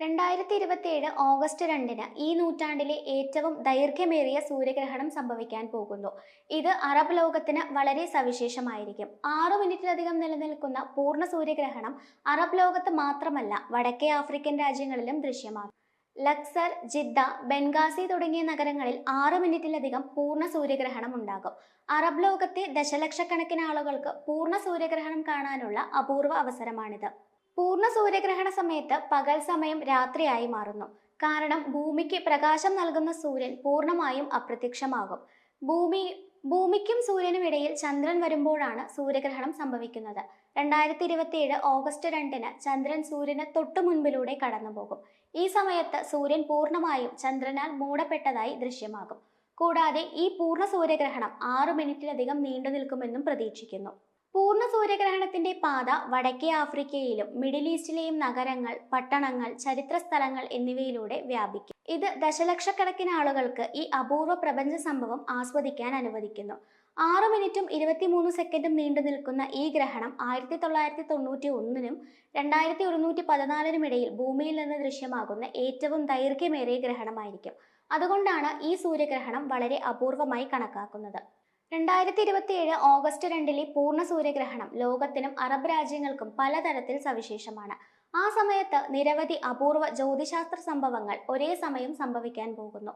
രണ്ടായിരത്തി ഇരുപത്തിയേഴ് ഓഗസ്റ്റ് രണ്ടിന് ഈ നൂറ്റാണ്ടിലെ ഏറ്റവും ദൈർഘ്യമേറിയ സൂര്യഗ്രഹണം സംഭവിക്കാൻ പോകുന്നു. ഇത് അറബ് ലോകത്തിന് വളരെ സവിശേഷമായിരിക്കും. ആറു മിനിറ്റിലധികം നിലനിൽക്കുന്ന പൂർണ സൂര്യഗ്രഹണം അറബ് ലോകത്ത് മാത്രമല്ല വടക്കേ ആഫ്രിക്കൻ രാജ്യങ്ങളിലും ദൃശ്യമാകും. ലക്സർ ജിദ്ദ ബെൻഗാസി തുടങ്ങിയ നഗരങ്ങളിൽ ആറ് മിനിറ്റിലധികം പൂർണ സൂര്യഗ്രഹണം ഉണ്ടാകും. അറബ് ലോകത്തെ ദശലക്ഷക്കണക്കിന് ആളുകൾക്ക് പൂർണ സൂര്യഗ്രഹണം കാണാനുള്ള അപൂർവ അവസരമാണിത്. പൂർണ സൂര്യഗ്രഹണ സമയത്ത് പകൽ സമയം രാത്രിയായി മാറുന്നു. കാരണം ഭൂമിക്ക് പ്രകാശം നൽകുന്ന സൂര്യൻ പൂർണമായും അപ്രത്യക്ഷമാകും. ഭൂമി ഭൂമിക്കും സൂര്യനും ഇടയിൽ ചന്ദ്രൻ വരുമ്പോഴാണ് സൂര്യഗ്രഹണം സംഭവിക്കുന്നത്. രണ്ടായിരത്തി ഇരുപത്തിയേഴ് ഓഗസ്റ്റ് രണ്ടിന് ചന്ദ്രൻ സൂര്യന് തൊട്ടു മുൻപിലൂടെ കടന്നുപോകും. ഈ സമയത്ത് സൂര്യൻ പൂർണമായും ചന്ദ്രനാൽ മൂടപ്പെട്ടതായി ദൃശ്യമാകും. കൂടാതെ ഈ പൂർണ സൂര്യഗ്രഹണം ആറു മിനിറ്റിലധികം നീണ്ടു നിൽക്കുമെന്നും പ്രതീക്ഷിക്കുന്നു. പൂർണ സൂര്യഗ്രഹണത്തിന്റെ പാത വടക്കേ ആഫ്രിക്കയിലും മിഡിൽ ഈസ്റ്റിലെയും നഗരങ്ങൾ പട്ടണങ്ങൾ ചരിത്ര സ്ഥലങ്ങൾ എന്നിവയിലൂടെ വ്യാപിക്കും. ഇത് ദശലക്ഷക്കണക്കിന് ആളുകൾക്ക് ഈ അപൂർവ പ്രപഞ്ച സംഭവം ആസ്വദിക്കാൻ അനുവദിക്കുന്നു. ആറ് മിനിറ്റും ഇരുപത്തിമൂന്ന് സെക്കൻഡും നീണ്ടു നിൽക്കുന്ന ഈ ഗ്രഹണം ആയിരത്തി തൊള്ളായിരത്തി തൊണ്ണൂറ്റി ഒന്നിനും രണ്ടായിരത്തി ഒരുന്നൂറ്റി പതിനാലിനും ഇടയിൽ ഭൂമിയിൽ നിന്ന് ദൃശ്യമാകുന്ന ഏറ്റവും ദൈർഘ്യമേറിയ ഗ്രഹണമായിരിക്കും. അതുകൊണ്ടാണ് ഈ സൂര്യഗ്രഹണം വളരെ അപൂർവമായി കണക്കാക്കുന്നത്. രണ്ടായിരത്തി ഇരുപത്തിയേഴ് ഓഗസ്റ്റ് രണ്ടിലെ പൂർണ സൂര്യഗ്രഹണം ലോകത്തിനും അറബ് രാജ്യങ്ങൾക്കും പലതരത്തിൽ സവിശേഷമാണ്. ആ സമയത്ത് നിരവധി അപൂർവ ജ്യോതിശാസ്ത്ര സംഭവങ്ങൾ ഒരേ സമയം സംഭവിക്കാൻ പോകുന്നു.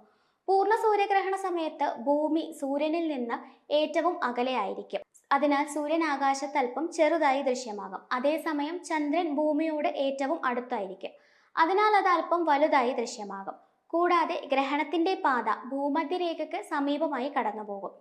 പൂർണ സൂര്യഗ്രഹണ സമയത്ത് ഭൂമി സൂര്യനിൽ നിന്ന് ഏറ്റവും അകലെയായിരിക്കും അതിനാൽ സൂര്യൻ ആകാശത്തൽപ്പം ചെറുതായി ദൃശ്യമാകും. അതേസമയം ചന്ദ്രൻ ഭൂമിയോട് ഏറ്റവും അടുത്തായിരിക്കും. അതിനാൽ അത് അല്പം വലുതായി ദൃശ്യമാകും. കൂടാതെ ഗ്രഹണത്തിന്റെ പാത ഭൂമധ്യരേഖയ്ക്ക് സമീപമായി കടന്നുപോകും.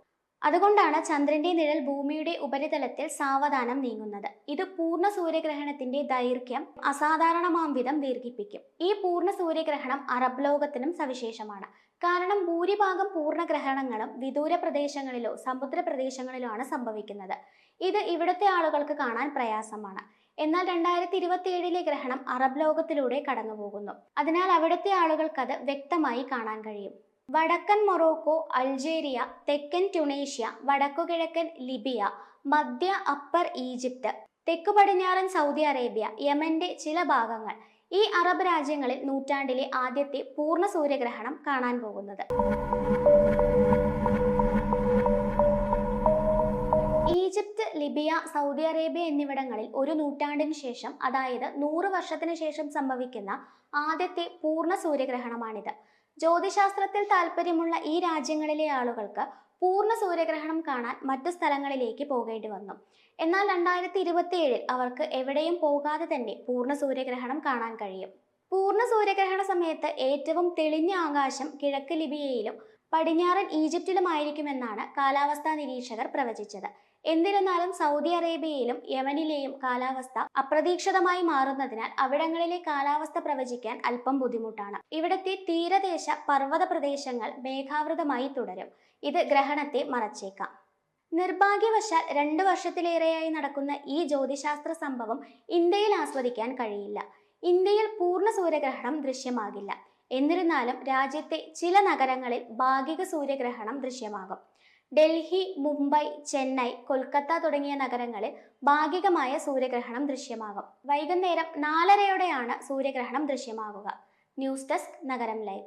അതുകൊണ്ടാണ് ചന്ദ്രന്റെ നിഴൽ ഭൂമിയുടെ ഉപരിതലത്തിൽ സാവധാനം നീങ്ങുന്നത്. ഇത് പൂർണ സൂര്യഗ്രഹണത്തിന്റെ ദൈർഘ്യം അസാധാരണമാം വിധം ദീർഘിപ്പിക്കും. ഈ പൂർണ സൂര്യഗ്രഹണം അറബ് ലോകത്തിനും സവിശേഷമാണ്. കാരണം ഭൂരിഭാഗം പൂർണഗ്രഹണങ്ങളും വിദൂര പ്രദേശങ്ങളിലോ സമുദ്ര പ്രദേശങ്ങളിലോ ആണ് സംഭവിക്കുന്നത്. ഇത് ഇവിടുത്തെ ആളുകൾക്ക് കാണാൻ പ്രയാസമാണ്. എന്നാൽ രണ്ടായിരത്തി ഇരുപത്തിയേഴിലെ ഗ്രഹണം അറബ് ലോകത്തിലൂടെ കടന്നുപോകുന്നു. അതിനാൽ അവിടുത്തെ ആളുകൾക്ക് അത് വ്യക്തമായി കാണാൻ കഴിയും. വടക്കൻ മൊറോക്കോ അൾജേരിയ തെക്കൻ ട്യുണേഷ്യ വടക്കുകിഴക്കൻ ലിബിയ മധ്യ അപ്പർ ഈജിപ്ത് തെക്കു പടിഞ്ഞാറൻ സൗദി അറേബ്യ യമന്റെ ചില ഭാഗങ്ങൾ ഈ അറബ് രാജ്യങ്ങളിൽ നൂറ്റാണ്ടിലെ ആദ്യത്തെ പൂർണ സൂര്യഗ്രഹണം കാണാൻ പോകുന്നത്. ഈജിപ്ത് ലിബിയ സൗദി അറേബ്യ എന്നിവിടങ്ങളിൽ ഒരു നൂറ്റാണ്ടിന് ശേഷം അതായത് നൂറ് വർഷത്തിന് ശേഷം സംഭവിക്കുന്ന ആദ്യത്തെ പൂർണ സൂര്യഗ്രഹണമാണിത്. ജ്യോതിശാസ്ത്രത്തിൽ താല്പര്യമുള്ള ഈ രാജ്യങ്ങളിലെ ആളുകൾക്ക് പൂർണ സൂര്യഗ്രഹണം കാണാൻ മറ്റു സ്ഥലങ്ങളിലേക്ക് പോകേണ്ടി വന്നു. എന്നാൽ രണ്ടായിരത്തി ഇരുപത്തിയേഴിൽ അവർക്ക് എവിടെയും പോകാതെ തന്നെ പൂർണ സൂര്യഗ്രഹണം കാണാൻ കഴിയും. പൂർണ സൂര്യഗ്രഹണ സമയത്ത് ഏറ്റവും തെളിഞ്ഞ ആകാശം കിഴക്ക് ലിബിയയിലും പടിഞ്ഞാറൻ ഈജിപ്തിലുമായിരിക്കുമെന്നാണ് കാലാവസ്ഥാ നിരീക്ഷകർ പ്രവചിച്ചത്. എന്നിരുന്നാലും സൗദി അറേബ്യയിലും യമനിലെയും കാലാവസ്ഥ അപ്രതീക്ഷിതമായി മാറുന്നതിനാൽ അവിടങ്ങളിലെ കാലാവസ്ഥ പ്രവചിക്കാൻ അല്പം ബുദ്ധിമുട്ടാണ്. ഇവിടുത്തെ തീരദേശ പർവത പ്രദേശങ്ങൾ മേഘാവൃതമായി തുടരും. ഇത് ഗ്രഹണത്തെ മറച്ചേക്കാം. നിർഭാഗ്യവശാൽ രണ്ടു വർഷത്തിലേറെയായി നടക്കുന്ന ഈ ജ്യോതിശാസ്ത്ര സംഭവം ഇന്ത്യയിൽ ആസ്വദിക്കാൻ കഴിയില്ല. ഇന്ത്യയിൽ പൂർണ സൂര്യഗ്രഹണം ദൃശ്യമാകില്ല. എന്നിരുന്നാലും രാജ്യത്തെ ചില നഗരങ്ങളിൽ ഭാഗിക സൂര്യഗ്രഹണം ദൃശ്യമാകും. ഡൽഹി മുംബൈ ചെന്നൈ കൊൽക്കത്ത തുടങ്ങിയ നഗരങ്ങളിൽ ഭാഗികമായ സൂര്യഗ്രഹണം ദൃശ്യമാകും. വൈകുന്നേരം നാലരയോടെയാണ് സൂര്യഗ്രഹണം ദൃശ്യമാകുക. ന്യൂസ് ഡെസ്ക് നഗരം ലൈവ്.